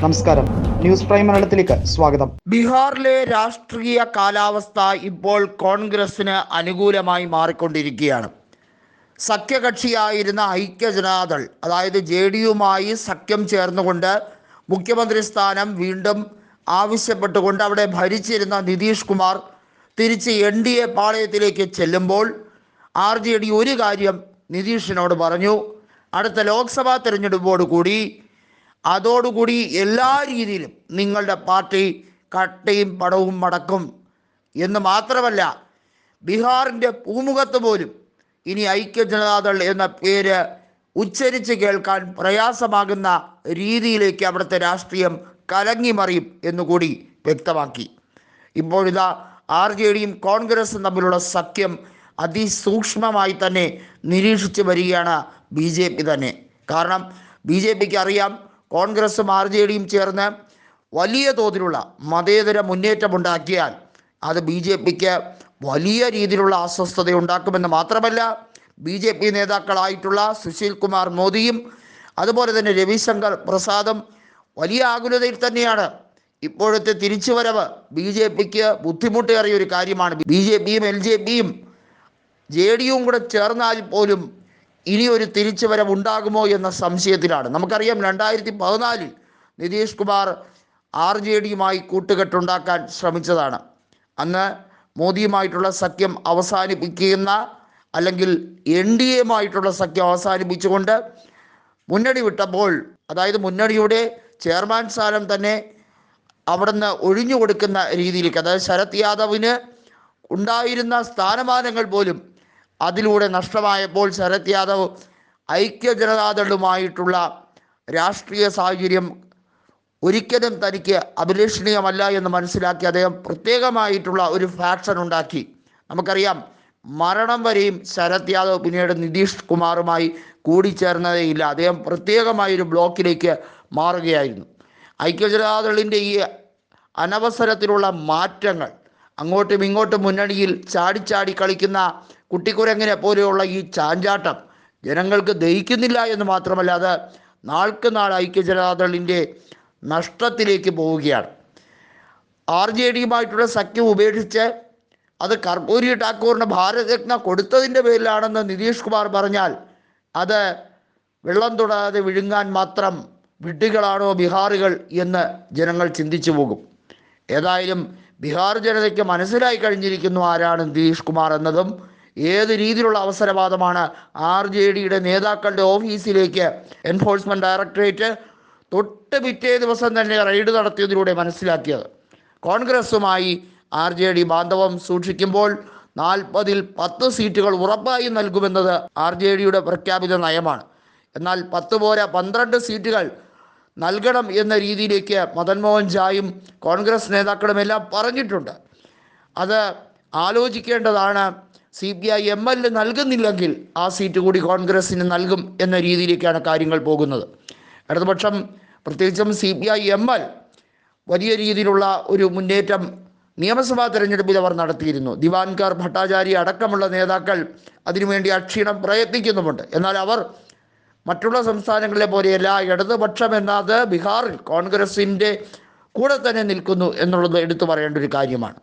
നമസ്കാരം. News prime മലയാളത്തിലേക്ക് സ്വാഗതം. ബീഹാറിലെ രാഷ്ട്രീയ കാലാവസ്ഥ ഇപ്പോൾ കോൺഗ്രസിന് അനുകൂലമായി മാറിക്കൊണ്ടിരിക്കുകയാണ്. സഖ്യകക്ഷിയായിരുന്ന ഐക്യജനതാദൾ അതായത് ജെ ഡി യുമായി സഖ്യം ചേർന്നുകൊണ്ട് മുഖ്യമന്ത്രി സ്ഥാനം വീണ്ടും ആവശ്യപ്പെട്ടുകൊണ്ട് അവിടെ ഭരിച്ചിരുന്ന നിതീഷ് കുമാർ തിരിച്ച് എൻ ഡി എ പാളയത്തിലേക്ക് ചെല്ലുമ്പോൾ ആർ ജെ ഡി ഒരു കാര്യം നിതീഷിനോട് പറഞ്ഞു. അടുത്ത ലോക്സഭാ തെരഞ്ഞെടുപ്പോടുകൂടി കൂടി അതോടുകൂടി എല്ലാ രീതിയിലും നിങ്ങളുടെ പാർട്ടി കട്ടയും പടവും മടക്കും. എന്ന് മാത്രമല്ല ബീഹാറിന്റെ പൂമുഖത്ത് പോലും ഇനി ഐക്യ ജനതാദൾ എന്ന പേര് ഉച്ചരിച്ച് കേൾക്കാൻ പ്രയാസമാകുന്ന രീതിയിലേക്ക് അവിടുത്തെ രാഷ്ട്രീയം കലങ്ങിമറിയും എന്നുകൂടി വ്യക്തമാക്കി. ഇപ്പോഴിതാ ആർ ജെ ഡിയും കോൺഗ്രസും തമ്മിലുള്ള സഖ്യം അതിസൂക്ഷ്മമായി തന്നെ നിരീക്ഷിച്ചു വരികയാണ് ബി ജെ പി തന്നെ. കാരണം ബി ജെ പിക്ക് അറിയാം കോൺഗ്രസും ആർ ജെ ഡിയും ചേർന്ന് വലിയ തോതിലുള്ള മതേതര മുന്നേറ്റമുണ്ടാക്കിയാൽ അത് ബി ജെ പിക്ക് വലിയ രീതിയിലുള്ള അസ്വസ്ഥത ഉണ്ടാക്കുമെന്ന് മാത്രമല്ല ബി ജെ പി നേതാക്കളായിട്ടുള്ള സുശീൽ കുമാർ മോദിയും അതുപോലെ തന്നെ രവിശങ്കർ പ്രസാദും വലിയ ആകുലതയിൽ തന്നെയാണ്. ഇപ്പോഴത്തെ തിരിച്ചുവരവ് ബി ജെ പിക്ക് ബുദ്ധിമുട്ടേറിയ ഒരു കാര്യമാണ്. ബി ജെ പിയും എൽ ജെ പിയും ജെ ഡി യും കൂടെ ചേർന്നാൽ പോലും ഇനി ഒരു തിരിച്ചുവരവ് ഉണ്ടാകുമോ എന്ന സംശയത്തിലാണ്. നമുക്കറിയാം രണ്ടായിരത്തി പതിനാലിൽ നിതീഷ് കുമാർ ആർ ജെ ഡിയുമായി കൂട്ടുകെട്ടുണ്ടാക്കാൻ ശ്രമിച്ചതാണ്. അന്ന് മോദിയുമായിട്ടുള്ള സഖ്യം അവസാനിപ്പിക്കുന്ന അല്ലെങ്കിൽ എൻ ഡി എമായിട്ടുള്ള സഖ്യം അവസാനിപ്പിച്ചുകൊണ്ട് മുന്നണി വിട്ടപ്പോൾ അതായത് മുന്നണിയുടെ ചെയർമാൻ സ്ഥാനം തന്നെ അവിടുന്ന് ഒഴിഞ്ഞു കൊടുക്കുന്ന രീതിയിലേക്ക് അതായത് ശരത് യാദവിന് ഉണ്ടായിരുന്ന സ്ഥാനമാനങ്ങൾ പോലും അതിലൂടെ നഷ്ടമായപ്പോൾ ശരത് യാദവ് ഐക്യ ജനതാദളുമായിട്ടുള്ള രാഷ്ട്രീയ സാഹചര്യം ഒരിക്കലും തനിക്ക് അഭിലഷണീയമല്ല എന്ന് മനസ്സിലാക്കി അദ്ദേഹം പ്രത്യേകമായിട്ടുള്ള ഒരു ഫാക്ഷൻ ഉണ്ടാക്കി. നമുക്കറിയാം മരണം വരെയും ശരത് യാദവ് പിന്നീട് നിതീഷ് കുമാറുമായി കൂടിച്ചേർന്നതേയില്ല. അദ്ദേഹം പ്രത്യേകമായ ഒരു ബ്ലോക്കിലേക്ക് മാറുകയായിരുന്നു. ഐക്യ ഐക്യജനതാദളിന്റെ ഈ അനവസരത്തിലുള്ള മാറ്റങ്ങൾ അങ്ങോട്ടും ഇങ്ങോട്ടും മുന്നണിയിൽ ചാടിച്ചാടി കളിക്കുന്ന കുട്ടിക്കുരങ്ങിനെ പോലെയുള്ള ഈ ചാഞ്ചാട്ടം ജനങ്ങൾക്ക് ദഹിക്കുന്നില്ല എന്ന് മാത്രമല്ല അത് നാൾക്ക് നാൾ ഐക്യ ജനതാദളിന്റെ നഷ്ടത്തിലേക്ക് പോവുകയാണ്. ആർ ജെ ഡിയുമായിട്ടുള്ള സഖ്യം ഉപേക്ഷിച്ച് അത് കർപ്പൂരി ഠാക്കൂറിന് ഭാരതരത്ന കൊടുത്തതിന്റെ പേരിലാണെന്ന് നിതീഷ് കുമാർ പറഞ്ഞാൽ അത് വെള്ളം തൊടാതെ വിഴുങ്ങാൻ മാത്രം വിഡ്ഢികളാണോ ബീഹാറുകൾ എന്ന് ജനങ്ങൾ ചിന്തിച്ചു പോകും. ഏതായാലും ബീഹാർ ജനതയ്ക്ക് മനസ്സിലായി കഴിഞ്ഞിരിക്കുന്നു ആരാണ് നിതീഷ് കുമാർ എന്നതും ഏത് രീതിയിലുള്ള അവസരവാദമാണ് ആർ ജെ ഡിയുടെ നേതാക്കളുടെ ഓഫീസിലേക്ക് എൻഫോഴ്സ്മെന്റ് ഡയറക്ടറേറ്റ് തൊട്ട് പിറ്റേ ദിവസം തന്നെ റെയ്ഡ് നടത്തിയതിലൂടെ മനസ്സിലാക്കിയത്. കോൺഗ്രസുമായി ആർ ജെ ഡി ബാന്ധവം സൂക്ഷിക്കുമ്പോൾ നാൽപ്പതിൽ പത്ത് സീറ്റുകൾ ഉറപ്പായി നൽകുമെന്നത് ആർ ജെ ഡിയുടെ പ്രഖ്യാപിത നയമാണ്. എന്നാൽ പത്ത് പോരാ പന്ത്രണ്ട് സീറ്റുകൾ നൽകണം എന്ന രീതിയിലേക്ക് മദൻ മോഹൻ ജായും കോൺഗ്രസ് നേതാക്കളും എല്ലാം പറഞ്ഞിട്ടുണ്ട്. അത് ആലോചിക്കേണ്ടതാണ് C P I M L നൽകുന്നില്ലെങ്കിൽ ആ സീറ്റ് കൂടി കോൺഗ്രസിന് നൽകും എന്ന രീതിയിലേക്കാണ് കാര്യങ്ങൾ പോകുന്നത്. ഇടതുപക്ഷം പ്രത്യേകിച്ചും C P I M L വലിയ രീതിയിലുള്ള ഒരു മുന്നേറ്റം നിയമസഭാ തെരഞ്ഞെടുപ്പിൽ അവർ നടത്തിയിരുന്നു. ദിവാൻകർ ഭട്ടാചാര്യ അടക്കമുള്ള നേതാക്കൾ അതിനുവേണ്ടി അക്ഷീണം പ്രയത്നിക്കുന്നുമുണ്ട്. എന്നാൽ അവർ മറ്റുള്ള സംസ്ഥാനങ്ങളിലെ പോലെയല്ല ഇടതുപക്ഷം എന്നത് ബീഹാറിൽ കോൺഗ്രസിന്റെ കൂടെ തന്നെ നിൽക്കുന്നു എന്നുള്ളത് എടുത്തു പറയേണ്ട ഒരു കാര്യമാണ്.